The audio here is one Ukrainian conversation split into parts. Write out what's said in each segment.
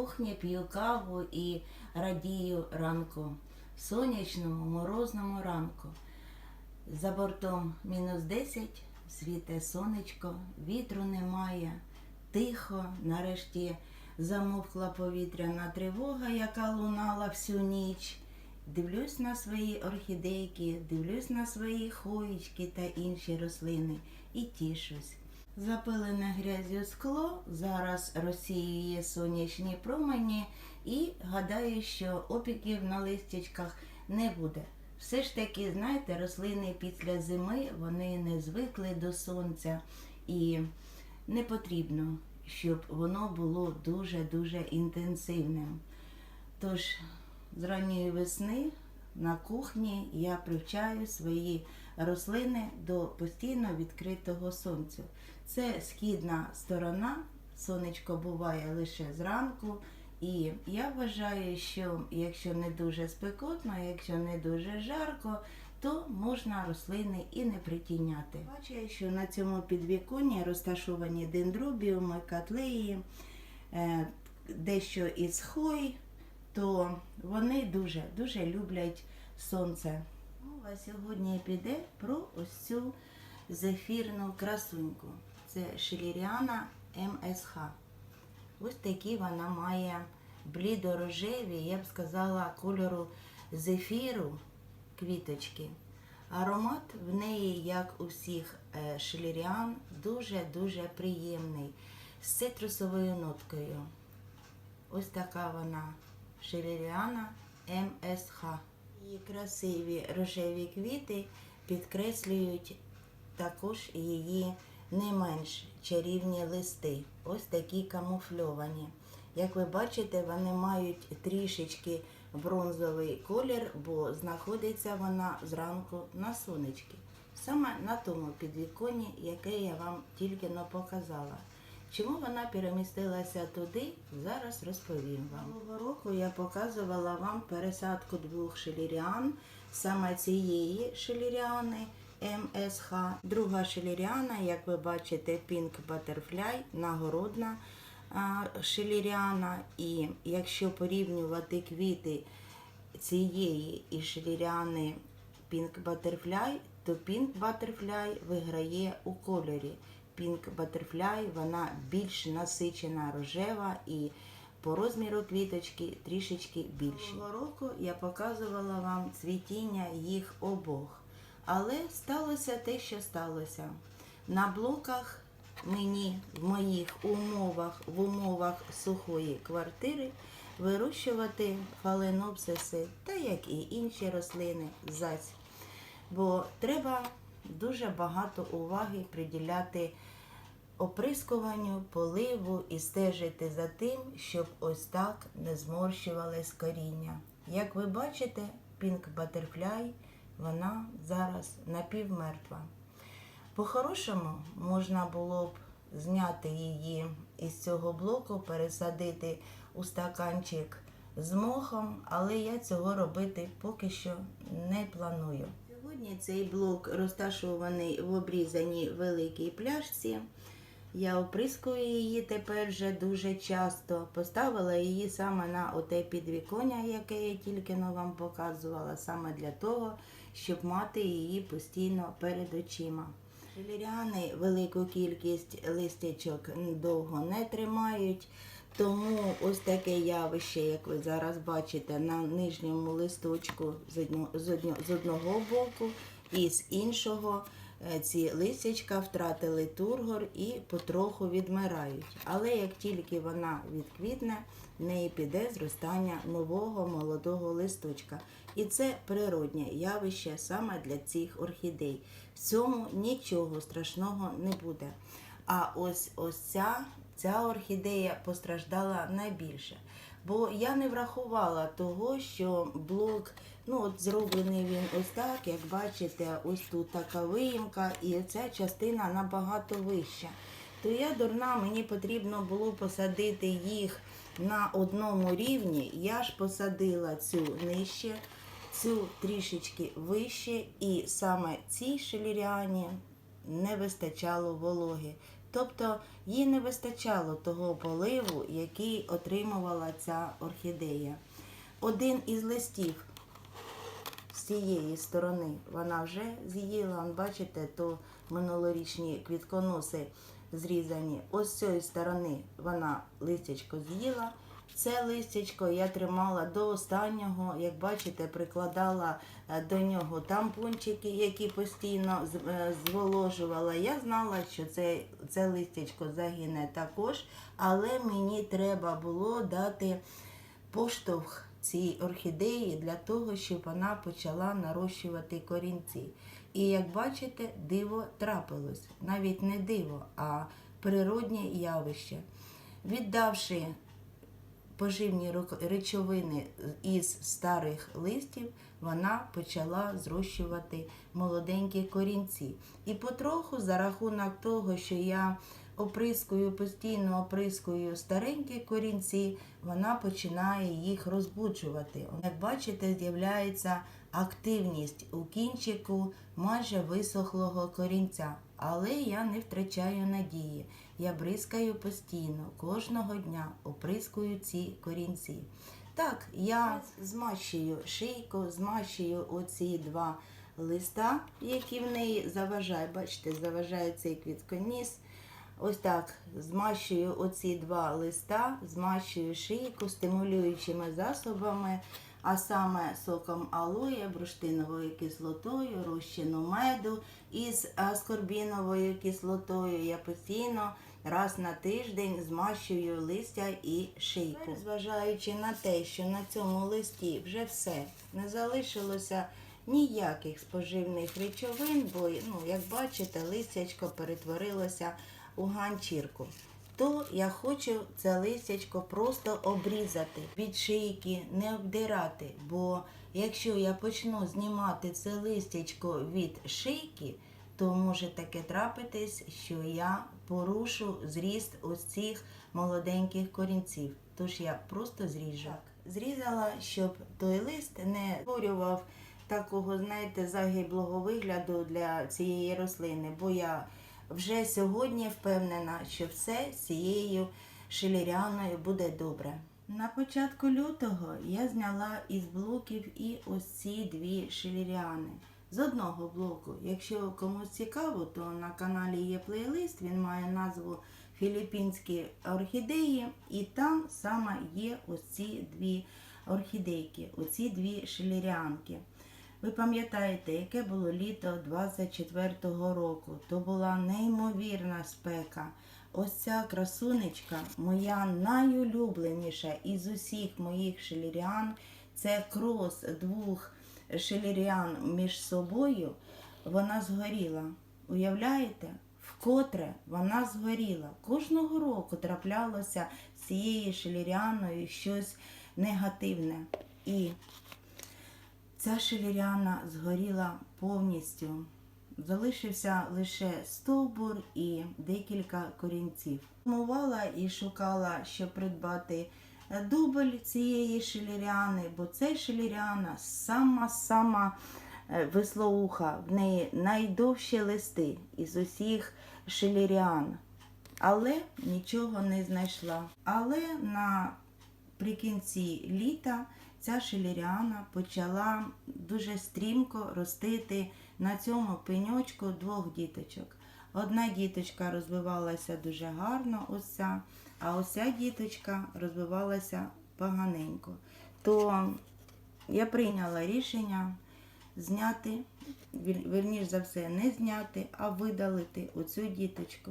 кухні п'ю каву і радію ранку, сонячному, морозному ранку. За бортом мінус 10, світе сонечко, вітру немає, тихо, нарешті замовкла повітряна тривога, яка лунала всю ніч. Дивлюсь на свої орхідейки, дивлюсь на свої хоїчки та інші рослини і тішусь. Запилене грязю скло зараз розсіює сонячні промені і гадаю, що опіків на листячках не буде. Все ж таки, знаєте, рослини після зими вони не звикли до сонця і не потрібно, щоб воно було дуже-дуже інтенсивним. Тож з ранньої весни на кухні я привчаю свої рослини до постійно відкритого сонця. Це східна сторона, сонечко буває лише зранку. І я вважаю, що якщо не дуже спекотно, якщо не дуже жарко, то можна рослини і не притіняти. Бачу, що на цьому підвіконні розташовані дендробіуми, котлеї, е, дещо із хой, то вони дуже дуже люблять сонце. Мова сьогодні піде про ось цю зефірну красуньку. Це шеліріана МСХ. Ось такі вона має блідорожеві, я б сказала, кольору зефіру квіточки. Аромат в неї, як у всіх е, шеліріан, дуже-дуже приємний, з цитрусовою ноткою. Ось така вона шеліріана МСХ. Її красиві рожеві квіти підкреслюють також її не менш чарівні листи. Ось такі камуфльовані. Як ви бачите, вони мають трішечки бронзовий колір, бо знаходиться вона зранку на сонечки. Саме на тому підвіконні, яке я вам тільки показала. Чому вона перемістилася туди, зараз розповім вам. Минулого року я показувала вам пересадку двох шеліріан, саме цієї шеліріани МСХ. Друга шеліріана, як ви бачите, Pink Butterfly, нагородна шеліріана. І якщо порівнювати квіти цієї і шеліріани Pink Butterfly, то Pink Butterfly виграє у кольорі. Pink Butterfly, вона більш насичена рожева і по розміру квіточки трішечки більші. Цього року я показувала вам цвітіння їх обох. Але сталося те, що сталося. На блоках мені в моїх умовах, в умовах сухої квартири, вирощувати фаленопсиси та як і інші рослини зась. Бо треба дуже багато уваги приділяти оприскуванню, поливу і стежити за тим, щоб ось так не зморщувалось коріння. Як ви бачите, Pink Butterfly, вона зараз напівмертва. По-хорошому можна було б зняти її із цього блоку, пересадити у стаканчик з мохом, але я цього робити поки що не планую. Сьогодні цей блок розташований в обрізаній великій пляшці. Я оприскую її тепер вже дуже часто. Поставила її саме на оте підвіконня, яке я тільки но вам показувала, саме для того, щоб мати її постійно перед очима. Ліріани велику кількість листячок довго не тримають, тому ось таке явище, як ви зараз бачите, на нижньому листочку з одно- з одно- з одного боку і з іншого ці листячка втратили тургор і потроху відмирають. Але як тільки вона відквітне, в неї піде зростання нового молодого листочка. І це природнє явище саме для цих орхідей. В цьому нічого страшного не буде. А ось ось ця, ця орхідея постраждала найбільше. Бо я не врахувала того, що блок, ну от зроблений він ось так, як бачите, ось тут така виїмка, і ця частина набагато вища. То я дурна, мені потрібно було посадити їх на одному рівні. Я ж посадила цю нижче, цю трішечки вище, і саме цій шеліріані не вистачало вологи. Тобто їй не вистачало того поливу, який отримувала ця орхідея. Один із листів з цієї сторони вона вже з'їла. Бачите, то минулорічні квітконоси зрізані. Ось з цієї сторони вона листячко з'їла. Це листячко я тримала до останнього, як бачите, прикладала е, до нього тампончики, які постійно е, зволожувала. Я знала, що це, це листячко загине також, але мені треба було дати поштовх цій орхідеї для того, щоб вона почала нарощувати корінці. І як бачите, диво трапилось. Навіть не диво, а природнє явище. Віддавши поживні речовини із старих листів, вона почала зрощувати молоденькі корінці. І потроху, за рахунок того, що я оприскую, постійно оприскую старенькі корінці, вона починає їх розбуджувати. Як бачите, з'являється активність у кінчику майже висохлого корінця. Але я не втрачаю надії. Я бризкаю постійно, кожного дня оприскую ці корінці. Так, я змащую шийку, змащую оці два листа, які в неї заважають. Бачите, заважає цей квітконіс. Ось так змащую оці два листа, змащую шийку стимулюючими засобами, а саме соком алоє, бурштиновою кислотою, розчину меду із аскорбіновою кислотою. Я постійно раз на тиждень змащую листя і шийку. Зважаючи на те, що на цьому листі вже все не залишилося ніяких споживних речовин, бо, ну, як бачите, листячко перетворилося у ганчірку. То я хочу це листячко просто обрізати від шийки, не обдирати. Бо якщо я почну знімати це листячко від шийки, то може таке трапитись, що я порушу зріст ось цих молоденьких корінців. Тож я просто зріжу. Зрізала, щоб той лист не створював такого, знаєте, загиблого вигляду для цієї рослини, бо я вже сьогодні впевнена, що все з цією шиліряною буде добре. На початку лютого я зняла із блоків і ось ці дві шиліріани. З одного блоку, якщо комусь цікаво, то на каналі є плейлист, він має назву Філіппінські орхідеї, і там саме є ось ці дві орхідейки, оці дві шиліріанки. Ви пам'ятаєте, яке було літо 24-го року? То була неймовірна спека. Ось ця красунечка, моя найулюбленіша із усіх моїх шеліріан, це крос двох шеліріан між собою. Вона згоріла. Уявляєте? Вкотре вона згоріла. Кожного року траплялося з цією шеліріаною щось негативне. І Ця шеліряна згоріла повністю. Залишився лише стовбур і декілька корінців. Мувала і шукала, щоб придбати дубль цієї шеліряни, бо це шеліряна сама-сама е, веслоуха, в неї найдовші листи із усіх шеліріан. Але нічого не знайшла. Але наприкінці літа ця шеліріана почала дуже стрімко ростити на цьому пеньочку двох діточок. Одна діточка розвивалася дуже гарно, ось ця, а ось ця діточка розвивалася поганенько. То я прийняла рішення зняти, вірніш за все, не зняти, а видалити оцю діточку,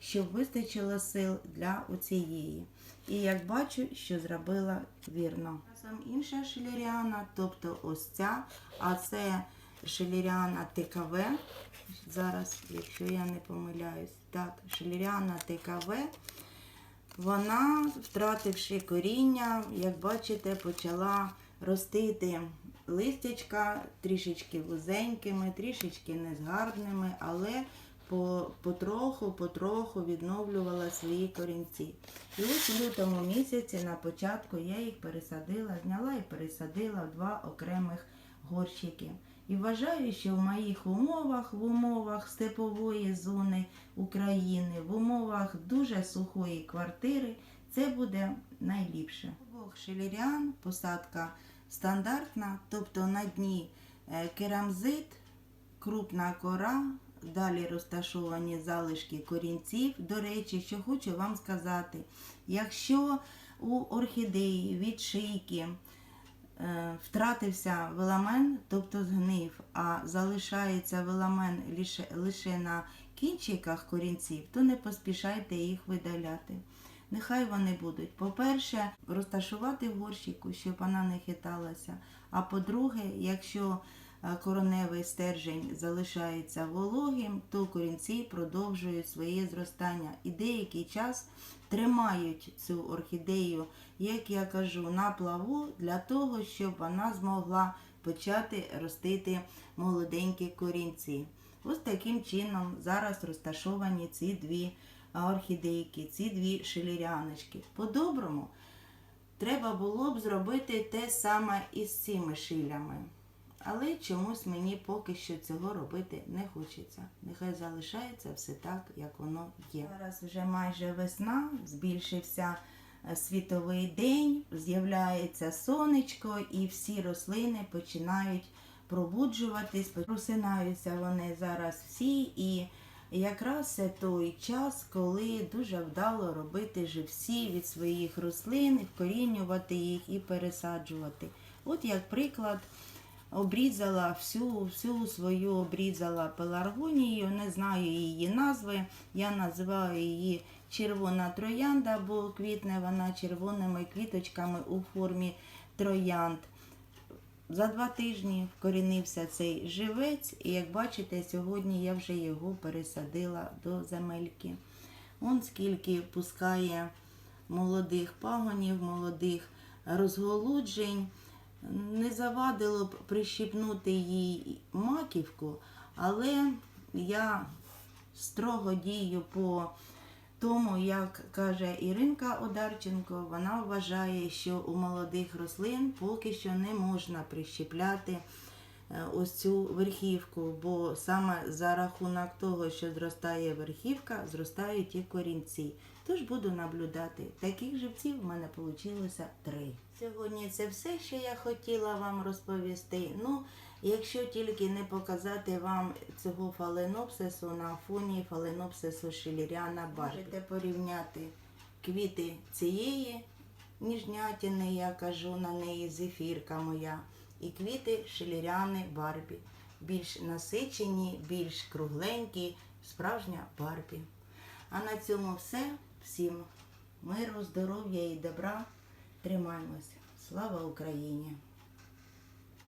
щоб вистачило сил для оцієї. І як бачу, що зробила вірно. Сам інша шеліріана, тобто ось ця, а це шеліріана ТКВ. Зараз, якщо я не помиляюсь, так, шеліріана ТКВ. Вона, втративши коріння, як бачите, почала ростити листячка трішечки вузенькими, трішечки незгарними, але потроху, потроху відновлювала свої корінці. І ось в лютому місяці на початку я їх пересадила, зняла і пересадила в два окремих горщики. І вважаю, що в моїх умовах, в умовах степової зони України, в умовах дуже сухої квартири, це буде найліпше. Обох шелеріан посадка стандартна, тобто на дні е, керамзит, крупна кора, далі розташовані залишки корінців. До речі, що хочу вам сказати, якщо у орхідеї від шийки втратився веламен, тобто згнив, а залишається веламен лише, лише на кінчиках корінців, то не поспішайте їх видаляти. Нехай вони будуть, по-перше, розташувати в горщику, щоб вона не хиталася. А по-друге, якщо е, короневий стержень залишається вологим, то корінці продовжують своє зростання і деякий час тримають цю орхідею, як я кажу, на плаву для того, щоб вона змогла почати ростити молоденькі корінці. Ось таким чином зараз розташовані ці дві орхідейки, ці дві шиліряночки. По-доброму треба було б зробити те саме із цими шилями. Але чомусь мені поки що цього робити не хочеться. Нехай залишається все так, як воно є. Зараз вже майже весна, збільшився світовий день, з'являється сонечко, і всі рослини починають пробуджуватись, просинаються вони зараз всі. І якраз це той час, коли дуже вдало робити живці від своїх рослин, вкорінювати їх і пересаджувати. От як приклад обрізала всю, всю свою обрізала пеларгонію, не знаю її назви. Я називаю її червона троянда, бо квітне вона червоними квіточками у формі троянд. За два тижні вкорінився цей живець, і як бачите, сьогодні я вже його пересадила до земельки. Он скільки пускає молодих пагонів, молодих розголуджень. Не завадило б прищипнути їй маківку, але я строго дію по тому, як каже Іринка Одарченко, вона вважає, що у молодих рослин поки що не можна прищепляти е, ось цю верхівку, бо саме за рахунок того, що зростає верхівка, зростають і корінці. Тож буду наблюдати. Таких живців в мене вийшло три. Сьогодні це все, що я хотіла вам розповісти. Ну, якщо тільки не показати вам цього фаленопсису на фоні фаленопсису шиліріана Барбі. Можете порівняти квіти цієї ніжнятини, я кажу на неї зефірка моя, і квіти шиліріани Барбі. Більш насичені, більш кругленькі, справжня Барбі. А на цьому все. Всім миру, здоров'я і добра. Тримаємось. Слава Україні!